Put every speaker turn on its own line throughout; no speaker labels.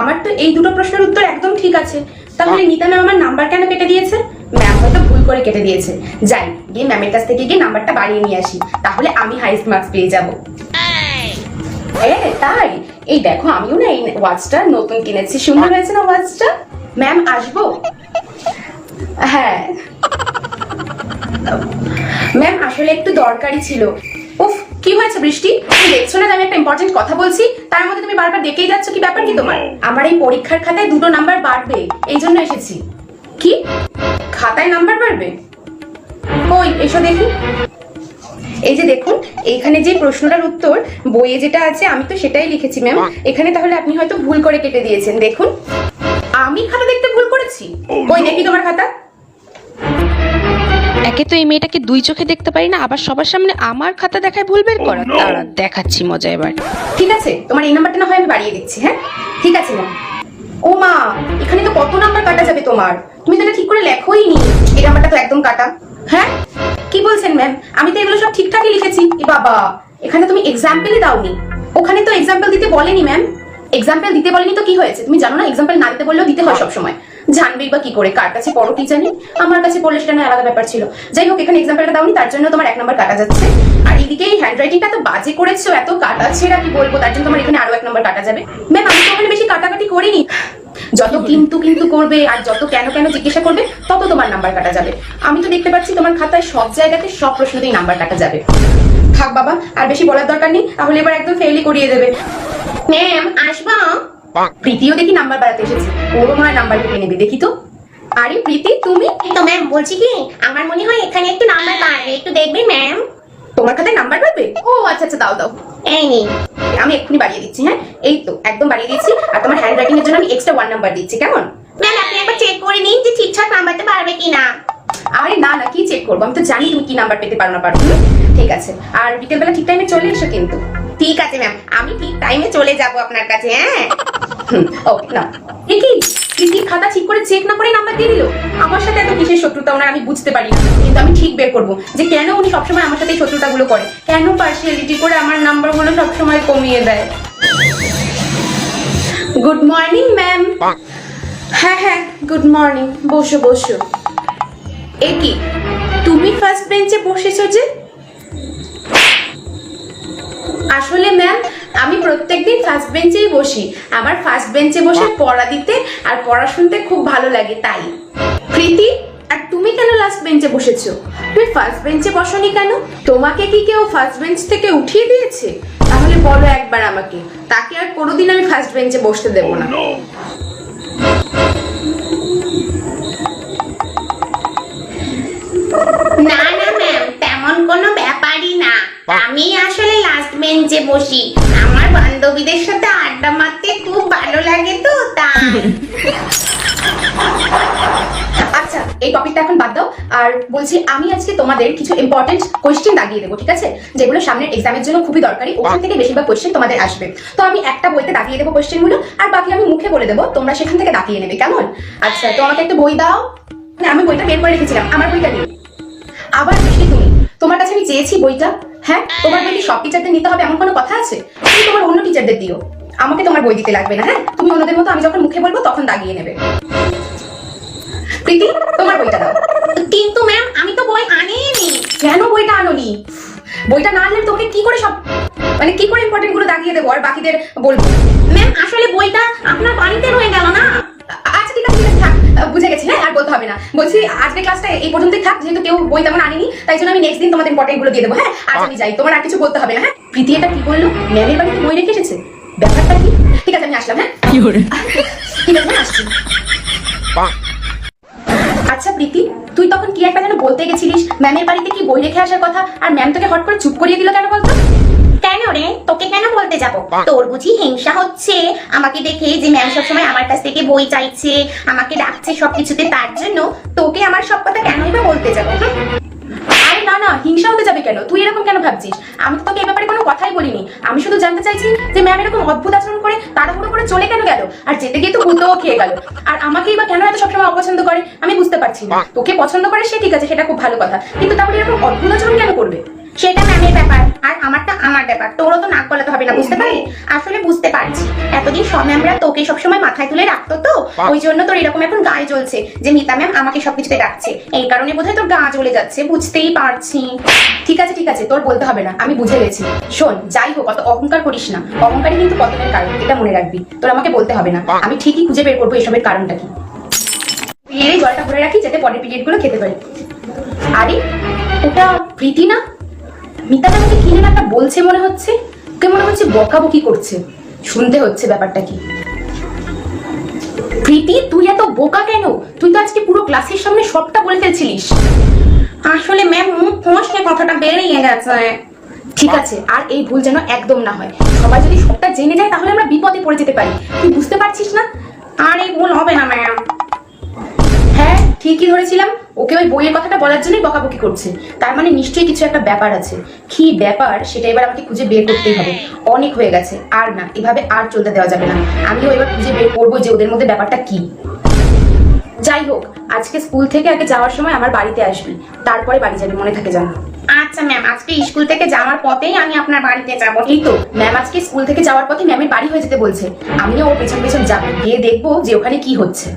আমার তো এই দুটো প্রশ্নের উত্তর একদম ঠিক আছে। তাহলে নিতা ম্যাম আমার নাম্বার কেন কেটে দিয়েছে? ম্যাম হয়তো ভুল করে কেটে দিয়েছে। যাই গিয়ে ম্যামের কাছ থেকে গিয়ে নাম্বারটা বাড়িয়ে নিয়ে আসি। তাহলে আমি হাইস্ট মার্কস পেয়ে যাব। হ্যাঁ তাই? এই দেখো আমিও না এই ওয়াচটা নতুন কিনেছি। সুন্দর হয়েছে না ওয়াচটা ম্যাম আসব? হ্যাঁ। ম্যাম আসলে একটু দরকারি ছিল। উফ কি হয়েছে বৃষ্টি? তুমি দেখছ না আমি একটা ইম্পর্টেন্ট কথা বলছি? তার মধ্যে তুমি বারবার ডেকেই যাচ্ছ কি ব্যাপার কি তোমার? আমার এই পরীক্ষার খাতায় দুটো নাম্বার বাড়বে এই জন্য এসেছি। কি? খাতায় নাম্বার বাড়বে? কই এসো দেখি। এই যে দেখুন এইখানে যে প্রশ্নটার উত্তর বইয়ে যেটা আছে আমি তো সেটাই লিখেছি ম্যাম এখানে তাহলে আপনি হয়তো ভুল করে কেটে দিয়েছেন। দেখুন। আমি খাতা দেখতে ভুল করেছি? বই দেখি তোমার খাতা।
একে তো এই মেয়েটাকে দুই চোখে দেখতে পারি না আবার সবার সামনে আমার খাতা দেখায় ভুল বের করা তারা দেখাচ্ছি মজা এবার।
ঠিক আছে তোমার এই নাম্বারটা না হয় আমি বাড়িয়ে দিচ্ছি হ্যাঁ? ঠিক আছে ম্যাম ও মা এখানে তো কত নাম্বার কাটা যাবে তোমার? তুমি তো এটা ঠিক করে লেখোই নি। এই নাম্বারটা তো একদম কাটা হ্যাঁ? কি বলছেন ম্যাম আমি তো এগুলো সব ঠিকঠাকই লিখেছি। এ বাবা এখানে তুমি এক্সাম্পলই দাওনি। ওখানে তো এক্সাম্পল দিতে বলেনি ম্যাম এক্সাম্পল দিতে বলেনি তো কি হয়েছে? তুমি জানো না এক্সাম্পল না দিতে বললেও দিতে হয় সবসময়। জানবেই বা কি করে কার কাছে পড়ো কি জানি? আমার কাছে পড়লে সেটা না আলাদা ব্যাপার ছিল। যাই হোক এখানে এক্সাম্পলটা দাওনি তার জন্য তোমার এক নম্বর কাটা যাচ্ছে। আর এদিকে এই হ্যান্ডরাইটিংটা তো বাজে করেছ এত কাটা ছেঁড়া কি বলব তার জন্য তোমার এখানে আরও এক নম্বর কাটা যাবে। ম্যাম আমি তো ওখানে বেশি কাটাকাটি করিনি। যত কিন্তু কিন্তু করবে আর যত কেন কেন জিজ্ঞাসা করবে তত তোমার নাম্বার কাটা যাবে। আমি তো দেখতে পাচ্ছি তোমার খাতায় সব জায়গাতে সব প্রশ্নতেই নাম্বার কাটা যাবে। থাক বাবা আর বেশি বলার দরকার নেই তাহলে এবার একদম ফেলই করিয়ে দেবে। ম্যাম আসবা? প্রীতিও দেখি নাম্বার বাড়াতে এসেছে। ওরও মনে হয় নাম্বার কেটে নেবে দেখি তো। আরে প্রীতি তুমি?
তো ম্যাম বলছি কি আমার মনে হয় এখানে একটু নাম্বার বাড়বে। একটু দেখবেন ম্যাম
তোমার খাতায় নাম্বার পাবে ও আচ্ছা আচ্ছা দাও দাও।
এই নিন
আমি এক্ষুনি বাড়িয়ে দিচ্ছি হ্যাঁ? এই তো একদম বাড়িয়ে দিচ্ছি আর তোমার হ্যান্ড রাইটিং এর জন্য আমি এক্সট্রা ওয়ান নাম্বার দিচ্ছি কেমন?
ম্যাম আপনি একবার চেক করে নিন যে ঠিকঠাক নাম্বারটা পারবে কিনা।
আরে না না কি চেক করব? আমি তো জানি তুমি কি নাম্বার পেতে পারো না পারো। ঠিক আছে। আর বিকেলবেলা ঠিক টাইমে চলে এসো কিন্তু।
ঠিক আছে ম্যাম আমি ঠিক টাইমে চলে যাব আপনার কাছে হ্যাঁ?
ওকে না কি? প্রীতি খাতা ঠিক করে চেক না করে নাম্বার দিয়ে দিল? আমার সাথে এত কিসের শত্রুতা? ওনার আমি বুঝতে পারি কিন্তু আমি ঠিক বের করব যে কেন উনি সবসময় আমার সাথে শত্রুতাগুলো করে? কেন পার্সিয়ালিটি করে আমার নাম্বারগুলো সবসময় কমিয়ে দেয়? গুড মর্নিং ম্যাম হ্যাঁ হ্যাঁ গুড মর্নিং বসো বসো। এ তুমি ফার্স্ট বেঞ্চে বসেছো যে? আসলে ম্যাম আমি প্রত্যেকদিন ফার্স্ট বেঞ্চেই বসি। আমার ফার্স্ট বেঞ্চে বসে পড়া দিতে আর পড়া শুনতে খুব ভালো লাগে তাই। প্রীতি আর তুমি কেন লাস্ট বেঞ্চে বসেছো? তুমি ফার্স্ট বেঞ্চে বসনি কেন? তোমাকে কি কেউ ফার্স্ট বেঞ্চ থেকে উঠিয়ে দিয়েছে? তাহলে বলো একবার আমাকে। তাকে আর কোনোদিন আমি ফার্স্ট বেঞ্চে বসতে দেবো না।
না না ম্যাম তেমন কোনো ব্যাপারই না। আমি আসলে লাস্ট বেঞ্চে বসি। আমার বান্ধবীদের সাথে আড্ডা মারতে খুব ভালো লাগে তো তাই।
আচ্ছা এই টপিকটা এখন বাদ দাও। আর বলছি আমি আজকে তোমাদের কিছু ইম্পর্টেন্ট কোয়েশ্চেন দাগিয়ে দেবো ঠিক আছে? যেগুলো সামনের এক্সামের জন্য খুবই দরকারি। ওখান থেকে বেশিরভাগ কোয়েশ্চেন তোমাদের আসবে। তো আমি একটা বইতে দাগিয়ে দেবো কোয়েশ্চেনগুলো আর বাকি আমি মুখে বলে দেবো। তোমরা সেখান থেকে দাগিয়ে নেবে কেমন? আচ্ছা তো আমাকে একটা বই দাও। না আমি বইটা বের করে রেখেছিলাম। আমার বইটা নিয়ে আবার বৃষ্টি তুমি। তোমার কাছে আমি চেয়েছি বইটা। হ্যাঁ তোমার বই কি সব টিচারদের নিতে হবে এমন কোনো কথা আছে? তুমি তোমার অন্য টিচারদের দিও। আমাকে তোমার বই দিতে লাগবে না হ্যাঁ? তুমি অন্যদের মতো আমি যখন মুখে বলব তখন দাগিয়ে নেবে। প্রীতি তোমার বইটা দাও।
কিন্তু ম্যাম আমি তো বই আনিনি।
কেন বইটা আনোনি? বইটা না আনলে তোকে কি করে সব মানে কি করে ইম্পর্টেন্টগুলো দাগিয়ে দেবো? আর বাকিদের বলব
ম্যাম আসলে বইটা আপনার বাড়িতে রয়ে গেল না?
বুঝে গেছি হ্যাঁ আর বলতে হবে না। বলছি আজকে ক্লাসটা এই পর্যন্তই থাক যেহেতু কেউ বই তেমন আনিনি তাই জন্য আমি নেক্সট দিন তোমাদের ইম্পর্টেন্টগুলো দিয়ে দেবো হ্যাঁ? আজ আমি যাই তোমার আর কিছু বলতে হবে না হ্যাঁ? প্রীতি এটা কি বলল? ম্যামের বাড়িতে বই রেখে এসেছে? ব্যাপারটা কি? ঠিক আছে আমি আসলাম হ্যাঁ? ঠিক আছে আসছি। আচ্ছা প্রীতি তুই তখন কি একটা যেন বলতে গেছিলিস? ম্যামের বাড়িতে কি বই রেখে আসার কথা? আর ম্যাম তোকে হট করে চুপ করিয়ে দিল কেন বলতো?
কেন রে? তোকে কেন বলতে যাব? তোর বুঝি হিংসা হচ্ছে। আমাকে দেখে যে ম্যাম সবসময় আমার কাছ থেকে বই চাইছে আমাকে ডাকছে সবকিছুতে তার জন্য তোকে আমার সব কথা কেনই বা বলতে যাব
না না হিংসা হতে যাবে কেন? তুই এরকম কেন ভাবছিস? আমি তো তোকে এ ব্যাপারে কোনো কথাই বলিনি। আমি শুধু জানতে চাইছি যে ম্যাম এরকম অদ্ভুত আচরণ করে তাড়াহুড়ো করে চলে কেন গেল? আর যেতে গিয়ে তো ভূতও খেয়ে গেল। আর আমাকেই বা কেন এত সবসময় অপছন্দ করে? আমি বুঝতে পারছি না। তোকে পছন্দ করে সে ঠিক আছে সেটা খুব ভালো কথা। কিন্তু তাহলে এরকম অদ্ভুত আচরণ কেন করবে?
সেটা ম্যামের ব্যাপার আর আমারটা আমার ব্যাপার। তোরও তো নাক গলাতে হবে না বুঝতে পারি আসলে বুঝতে পারছি। এতদিন সব ম্যামরা তোকে সবসময় মাথায় তুলে রাখতো তো ওই জন্য তোর এরকম এখন গায়ে জ্বলছে যে মিতা ম্যাম আমাকে সবকিছুতে ডাকছে। এই কারণে বোধহয় তোর গা জ্বলে যাচ্ছে বুঝতেই পারছি।
ঠিক আছে ঠিক আছে তোর বলতে হবে না আমি বুঝে গেছি। শোন যাই হোক অত অহংকার করিস না। অহংকারই কিন্তু পতনের কারণ এটা মনে রাখবি। তোর আমাকে বলতে হবে না। আমি ঠিকই খুঁজে বের করব এসবের কারণটা কি। পিরিয়ডে জলটা ভরে রাখি যাতে পরের পিরিয়ডগুলো খেতে পারি। আরে ওটা প্রীতি না? মিতা আমাকে কি যেন একটা বলছে মনে হচ্ছে? ওকে মনে হচ্ছে বকাবকি করছে। শুনতে হচ্ছে ব্যাপারটা কি? প্রীতি তুই এত বোকা কেন? তুই তো আজকে পুরো ক্লাসের সামনে সবটা বলে ফেলছিলিস।
আসলে ম্যাম মুখ ফসকে কথাটা বেরিয়ে গেছে।
ঠিক আছে আর এই ভুল যেন একদম না হয়। সবাই যদি সবটা জেনে যায় তাহলে আমরা বিপদে পড়ে যেতে পারি। তুই বুঝতে পারছিস না?
আর এই ভুল হবে না ম্যাম।
ঠিকই ধরেছিলাম। ওকে ওই বইয়ের কথাটা বলার জন্যই বকাবকি করছে। তার মানে নিশ্চয়ই কিছু একটা ব্যাপার আছে। কি ব্যাপার সেটা এবার আমাকে খুঁজে বের করতেই হবে। অনেক হয়ে গেছে। আর না এভাবে আর চলতে দেওয়া যাবে না। আমিও এবার খুঁজে বের করব যে ওদের মধ্যে ব্যাপারটা কি। যাই হোক আজকে স্কুল থেকে আগে যাওয়ার সময় আমার বাড়িতে আসবি। তারপরে বাড়ি যাবি মনে থাকে জানা
আচ্ছা ম্যাম আজকে স্কুল থেকে যাওয়ার পথেই আমি আপনার বাড়িতে যাব।
এই তো ম্যাম আজকে স্কুল থেকে যাওয়ার পথে ম্যামের বাড়ি হয়ে যেতে বলছে। আমিও ওর পেছন পেছন যাব গিয়ে দেখব যে ওখানে কি হচ্ছে।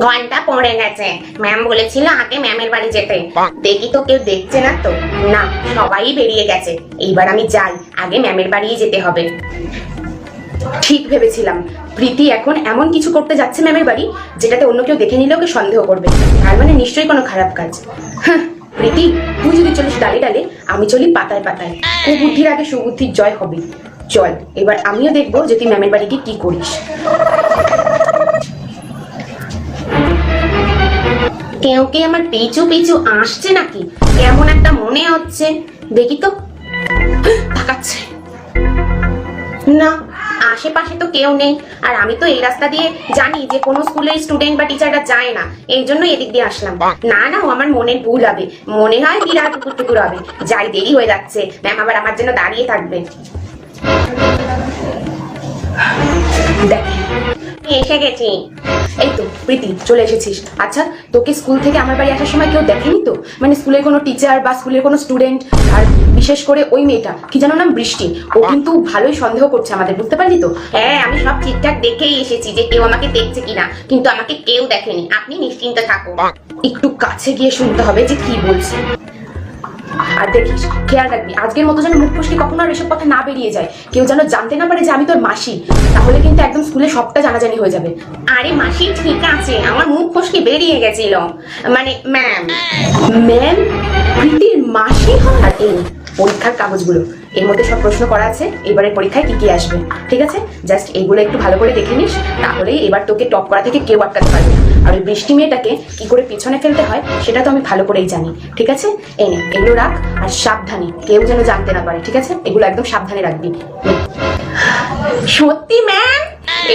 ঘণ্টা পড়ে গেছে। ম্যাম বলেছিল আগে ম্যামের বাড়ি যেতে। দেখি তো কেউ দেখছে না তো। না সবাই বেরিয়ে গেছে। এইবার আমি যাই। আগে ম্যামের বাড়িই যেতে হবে।
ঠিক ভেবেছিলাম। প্রীতি এখন এমন কিছু করতে যাচ্ছে ম্যামের বাড়ি যেটাতে অন্য কেউ দেখে নিলে ওকে সন্দেহ করবে। তার মানে নিশ্চয়ই কোনো খারাপ কাজ। হাহ, প্রীতি তুই যদি চলিস ডালে ডালে আমি চলি পাতায় পাতায়। কুবুদ্ধির আগে সুবুদ্ধির জয় হবে। চল এবার আমিও দেখব যে তুই ম্যামের বাড়ি গিয়ে কি করিস।
কেউ কি আমার পিছু পিছু আসছে নাকি? কেমন একটা মনে হচ্ছে। দেখি তো।
তাকাচ্ছে।
না, আশেপাশে তো কেউ নেই। আর আমি তো এই রাস্তা দিয়ে জানি যে কোনো স্কুলের স্টুডেন্ট বা টিচাররা যায় না। এই জন্য এদিক দিয়ে আসলাম। না না, ও আমার মনের ভুল হবে। মনে হয় বিরাট টুকুর টুকুর হবে। যাই দেরি হয়ে যাচ্ছে। ম্যাম আবার আমার জন্য দাঁড়িয়ে থাকবে। এসে গেছি।
এই তো প্রীতি চলে এসেছিস। আচ্ছা তোকে স্কুল থেকে আমার বাড়ি আসার সময় কেউ দেখেনি তো? মানে স্কুলের কোনো টিচার বা স্কুলের কোনো স্টুডেন্ট আর বিশেষ করে ওই মেয়েটা কি যেন নাম বৃষ্টি ও কিন্তু ভালোই সন্দেহ করছে আমাদের বুঝতে পারলি তো?
হ্যাঁ আমি সব ঠিকঠাক দেখেই এসেছি যে কেউ আমাকে দেখছে কিনা কিন্তু আমাকে কেউ দেখেনি আপনি নিশ্চিন্ত থাকুন।
একটু কাছে গিয়ে শুনতে হবে যে কি বলছে। আর দেখিস খেয়াল রাখবি আজকের মতো যেন মুখ ফুসকি কখনো আর এসব কথা না বেরিয়ে যায়। কেউ যেন জানতে না পারে যে আমি তোর মাসি। তাহলে কিন্তু একদম স্কুলে সবটা জানাজানি হয়ে যাবে।
আরে মাসি ঠিক আছে আমার মুখ ফসকে বেরিয়ে গেছিল। মানে ম্যাম
ম্যাম প্রীতির মাসি হওয়ার এই পরীক্ষার কাগজগুলো। এর মধ্যে সব প্রশ্ন করা আছে এবারের পরীক্ষায় কি কি আসবে? ঠিক আছে? জাস্ট এইগুলো একটু ভালো করে দেখে নিস তাহলেই এবার তোকে টপ করা থেকে কেউ আটকাতে পারবে না। আর ওই বৃষ্টি মেয়েটাকে কি করে পিছনে ফেলতে হয় সেটা তো আমি ভালো করেই জানি। ঠিক আছে? এনে এগুলো রাখ আর সাবধানে কেউ যেন জানতে না পারে ঠিক আছে? এগুলো একদম সাবধানে রাখবি।
সত্যি ম্যাম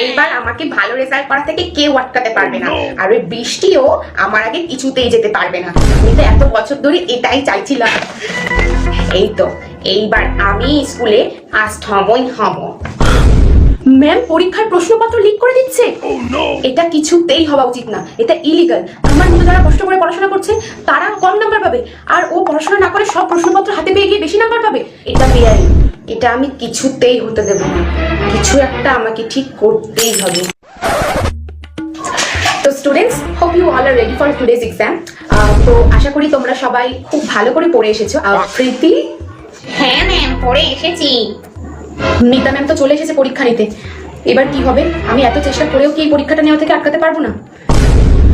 এইবার আমাকে ভালো রেজাল্ট করা থেকে কেউ আটকাতে পারবে না। আর ওই বৃষ্টিও আমার আগে কিছুতেই যেতে পারবে না। আমি তো এত বছর ধরে এটাই চাইছিলাম। এই তো এইবার আমি স্কুলে ফার্স্ট হবই হব।
ম্যাম পরীক্ষার প্রশ্নপত্র লিক করে দিচ্ছে? এটা কিছুতেই হওয়া উচিত না। এটা ইলিগাল আমার মতো যারা কষ্ট করে পড়াশোনা করছে তারা কম নাম্বার পাবে। আর ও পড়াশোনা না করে সব প্রশ্নপত্র হাতে পেয়ে গিয়ে বেশি নাম্বার পাবে। এটা বেআইনি এটা আমি কিছুতেই হতে দেবো না। কিছু একটা আমাকে ঠিক করতেই হবে। তো students hope you all are ready for today's exam তো আশা করি তোমরা সবাই খুব ভালো করে পড়ে এসেছ। আহ, প্রীতি
হ্যাঁ ম্যাম পড়ে এসেছি।
মিতা ম্যাম তো চলে এসেছে পরীক্ষা নিতে। এবার কি হবে? আমি এত চেষ্টা করেও কি এই পরীক্ষাটা নেওয়া থেকে আটকাতে পারব না?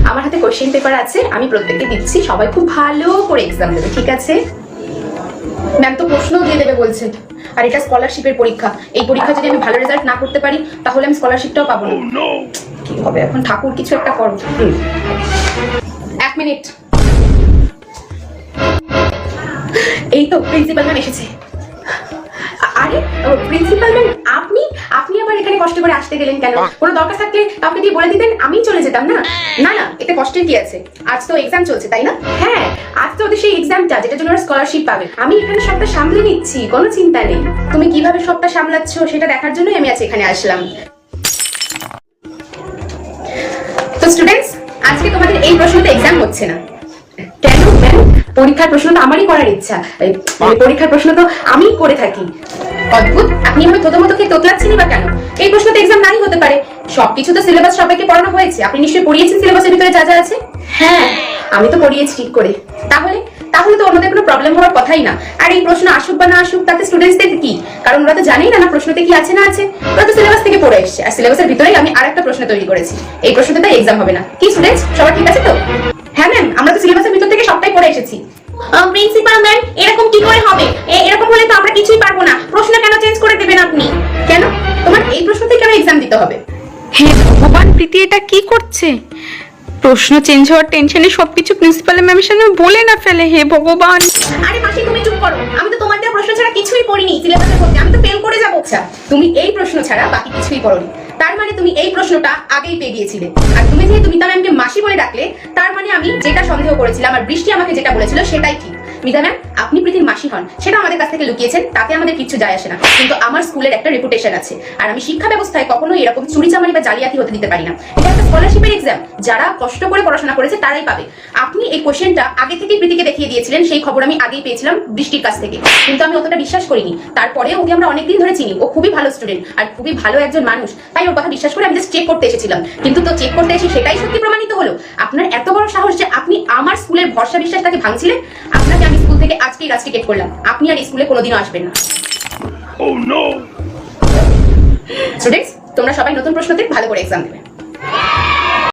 আমার হাতে কোশ্চেন পেপার আছে আমি প্রত্যেককে দিচ্ছি। সবাই খুব ভালো করে এক্সাম দেবে ঠিক আছে? ম্যাম তো প্রশ্নও দিয়ে দেবে বলছে। আর এটা স্কলারশিপের পরীক্ষা। এই পরীক্ষা যদি আমি ভালো রেজাল্ট না করতে পারি তাহলে আমি স্কলারশিপটাও পাবো না। কি হবে? এখন ঠাকুর কিছু একটা করো। এক মিনিট এই তো প্রিন্সিপাল ম্যাম এসেছে। আরে প্রিন্সিপাল ম্যাম আপনি? আপনি আবার এখানে কষ্ট করে আসতে গেলেন কেন? কোনো দরকার থাকলে কাউকে দিয়ে বলে দিতেন আমি চলে যেতাম না? না না এতে কষ্টের কি আছে? আজ তো এক্সাম চলছে তাই না? হ্যাঁ আজ তো ওদের সেই এক্সামটা যেটার জন্য ওরা স্কলারশিপ পাবে। আমি এখানে সবটা সামলে নিচ্ছি কোনো চিন্তা নেই। তুমি কীভাবে সবটা সামলাচ্ছ সেটা দেখার জন্যই আমি আজ এখানে আসলাম। তো স্টুডেন্টস আজকে তোমাদের এই প্রশ্নতে এক্সাম হচ্ছে না। কেন ম্যাম পরীক্ষার প্রশ্ন তো আমারই করার ইচ্ছা। পরীক্ষার প্রশ্ন তো আমিই করে থাকি। অদ্ভুত। আপনি এভাবে প্রথমত মতো খেয়ে তোতলাচ্ছেনই বা কেন? এই প্রশ্ন তো এক্সাম নাই হতে পারে। সবকিছু তো সিলেবাস সবাইকে পড়ানো হয়েছে। আপনি নিশ্চয়ই পড়িয়েছেন সিলেবাসের ভিতরে যা যা আছে? হ্যাঁ। আমি তো পড়িয়েছি ঠিক করে। তাহলে? তাহলে তো ওনাদের কোনো প্রবলেম হওয়ার কথাই না। আর এই প্রশ্ন আসুক বা না আসুক তাতে স্টুডেন্টসদের কি? কারণ ওরা তো জানেই না না প্রশ্নতে কি আছে না আছে। ওরা তো সিলেবাস থেকে পড়ে এসছে। আর সিলেবাসের ভিতরেই আমি আরেকটা প্রশ্ন তৈরি করেছি। এই প্রশ্নতে তাই এক্সাম হবে না। কি স্টুডেন্টস সবার ঠিক আছে তো? হ্যাঁ ম্যাম আমরা তো সিলেবাসের ভিতর থেকে সবটাই পড়ে এসেছি।
প্রিন্সিপাল ম্যাম এরকম কি করে হবে? এ- এরকম হলে তো আমরা কিছুই পারব না। প্রশ্ন কেন চেঞ্জ করে দেবেন আপনি?
কেন? তোমার এই প্রশ্নতে কেন এক্সাম দিতে হবে?
হে ভগবান প্রীতি এটা কি করছে? প্রশ্ন চেঞ্জ হওয়ার টেনশনে সবকিছু প্রিন্সিপাল ম্যামের সামনে বলে না ফেলে, হে ভগবান।
আরে মাসি, তুমি চুপ করো। আমি তো তোমার দেওয়া প্রশ্ন ছাড়া কিছুই পড়িনি সিলেবাসের মধ্যে আমি তো ফেল করে যাব।
আচ্ছা তুমি এই প্রশ্ন ছাড়া বাকি কিছুই করোনি। তার মানে তুমি এই প্রশ্নটা আগেই পেয়ে গিয়েছিলে। আর তুমি যেহেতু মিতা ম্যামকে মাসি বলে ডাকলে, তার মানে আমি যেটা সন্দেহ করেছিলাম আর বৃষ্টি আমাকে যেটা বলেছিল, সেটাই ঠিক। মিতা ম্যাম, আপনি মাসি হন। সেটা আমাদের কাছ থেকে লুকিয়েছেন, তাতে আমাদের কিছু যায় আসে না। কিন্তু আমার স্কুলের একটা রেপুটেশন আছে। আর আমি শিক্ষা ব্যবস্থায় কখনোই এরকম চুরিচামারি বা জালিয়াতি হতে দিতে পারি না। এটা একটা স্কলারশিপের এক্সাম যারা কষ্ট করে পড়াশোনা করেছে, তারাই পাবে। আপনি এই কোশ্চেনটা আগে থেকেই প্রীতিকে দেখিয়ে দিয়েছিলেন, সেই খবর আমি আগেই পেয়েছিলাম বৃষ্টির কাছ থেকে। কিন্তু আমি অতটা বিশ্বাস করিনি। তারপরে ওকে আমরা অনেকদিন ধরে চিনি। ও খুবই ভালো স্টুডেন্ট আর খুবই ভালো একজন মানুষ। তাই ওর কথা বিশ্বাস করে আমি জাস্ট চেক করতে এসেছিলাম। কিন্তু তো চেক করতে এসে সেটাই সত্যি প্রমাণিত হলো। আপনার এত বড় সাহস যে আপনি আমার স্কুলের ভরসা বিশ্বাসটাকে ভাঙছিলেন? আপনাকে আমি থেকে আজকেই রাস্টিকেট করলাম। আপনি আর স্কুলে কোনোদিনও আসবেন না।
Oh!
স্টুডেন্টস তোমরা সবাই নতুন প্রশ্নতে ভালো করে এক্সাম দেবে।